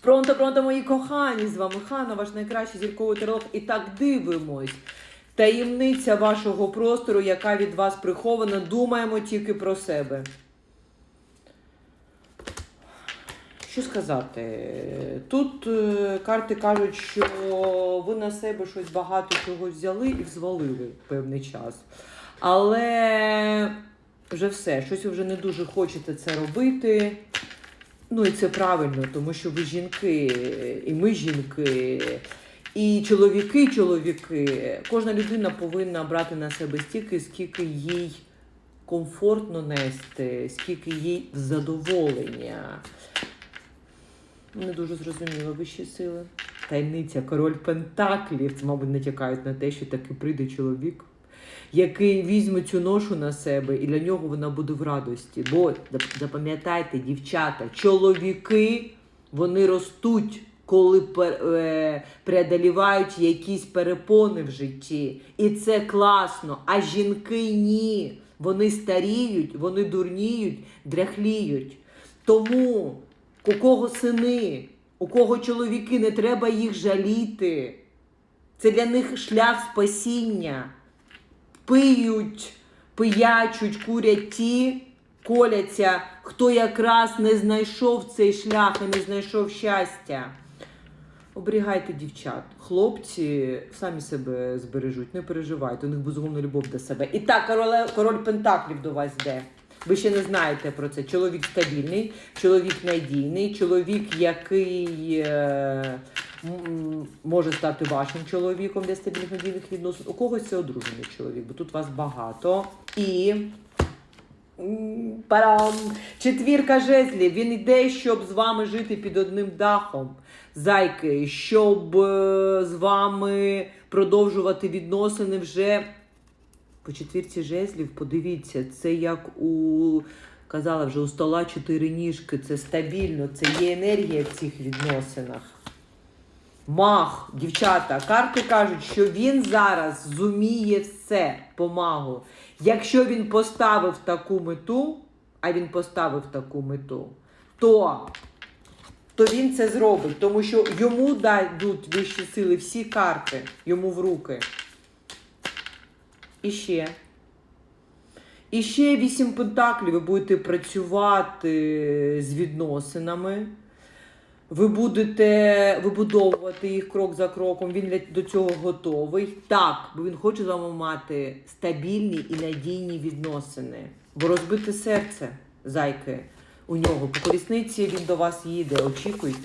Пронто, пронто, мої кохані! З вами Хана, ваш найкращий зірковий таролог. І так дивимось. Таємниця вашого простору, яка від вас прихована, думаємо тільки про себе. Що сказати? Тут е, карти кажуть, що ви на себе щось багато чого взяли і взвалили певний час. Але вже все, щось ви вже не дуже хочете це робити. Ну і це правильно, тому що ви жінки, і ми жінки, і чоловіки, чоловіки. Кожна людина повинна брати на себе стільки, скільки їй комфортно нести, скільки їй задоволення. Не дуже зрозуміло вищі сили. Таємниця, король Пентаклів. Це, мабуть, натякають на те, що таки прийде чоловік, який візьме цю ношу на себе, і для нього вона буде в радості. Бо запам'ятайте, дівчата, чоловіки вони ростуть, коли е, преодолівають якісь перепони в житті. І це класно. А жінки ні. Вони старіють, вони дурніють, дряхліють. Тому у кого сини, у кого чоловіки, не треба їх жаліти. Це для них шлях спасіння. Пиють, пиячуть, курять ті, коляться, хто якраз не знайшов цей шлях і не знайшов щастя. Оберігайте дівчат. Хлопці самі себе збережуть, не переживайте, у них безумовна любов до себе. І так, короле, король Пентаклів до вас йде. Ви ще не знаєте про це. Чоловік стабільний, чоловік надійний, чоловік, який е, може стати вашим чоловіком для стабільних надійних відносин. У когось це одружений чоловік, бо тут вас багато. І парам, четвірка жезлів. Він йде, щоб з вами жити під одним дахом. Зайки, щоб е, з вами продовжувати відносини вже по четвірці жезлів, подивіться, це як у казала вже у стола чотири ніжки, це стабільно, це є енергія в цих відносинах. Мах, дівчата, карти кажуть, що він зараз зуміє все по. Якщо він поставив таку мету, а він поставив таку мету, то, то він це зробить, тому що йому дадуть вищі сили всі карти йому в руки. І ще. І ще вісім пентаклів ви будете працювати з відносинами. Ви будете вибудовувати їх крок за кроком. Він до цього готовий. Так, бо він хоче з вами мати стабільні і надійні відносини. Бо розбите серце, зайки, у нього по колісниці він до вас їде. Очікуйте.